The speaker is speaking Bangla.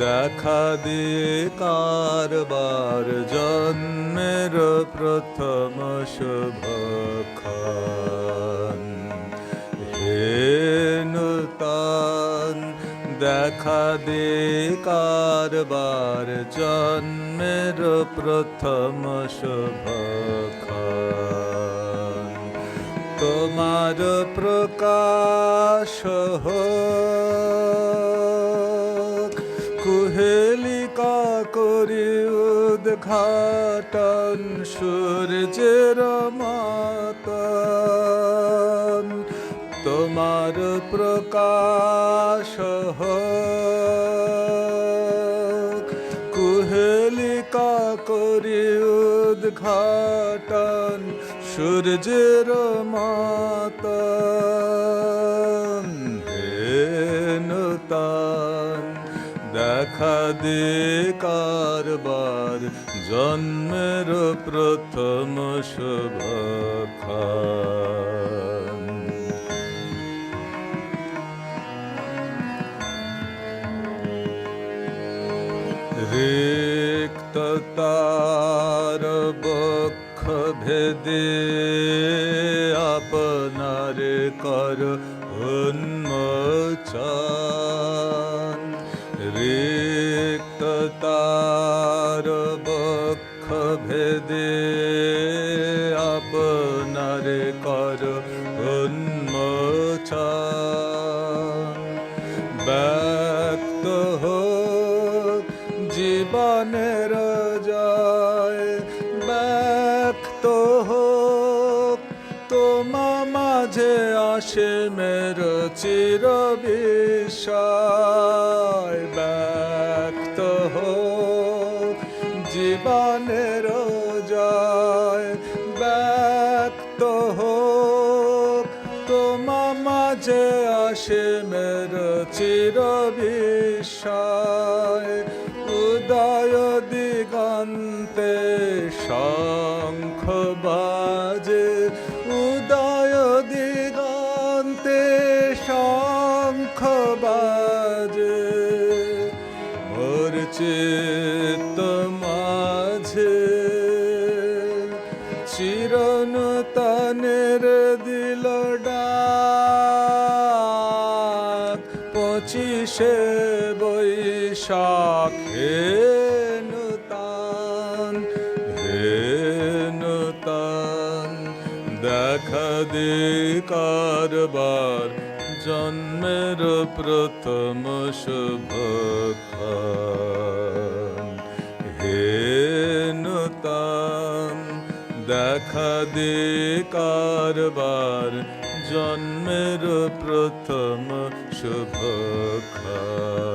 দেখা দিয়ে কারবার জন্মের প্রথম শুভক্ষণ। হে দেখা দে কারবার জন্মের প্রথম শুভক্ষণ। তোমার প্রকাশ হোক। কুহেলিকা করি উদ্ঘাটন সূর্যের মাতন। তোমার প্রকাশ কুহেলিকা করি উদ্ঘাটন সূর্যের মাতন। দে কারবার জন্মের প্রথম শুভক্ষণ রিক্ত তার বক্ষ ভেদে আপনার কর উন্মোচন। রিক্ত তার বক্ষ ভেদে আপনার কর উন্মোচন ব্যক্ত হোক জীবনের জয় ব্যক্ত হোক তোমা মাঝে আসে মের চির বিষয় মাঝে আসে মের চির বিষয় উদয় দিগন্তে শঙ্খ বাজে, উদয় দিগন্তে শঙ্খ বাজে। মোর চিত্ত মাঝে চিরনতনের দিল ডাক বৈশাখে নূতন হে নূতন দেখা দে কারবার জন্মের প্রথম শুভক্ষণ। হে নূতন দেখা দে কারবার জন্মের প্রথম শুভক্ষণ।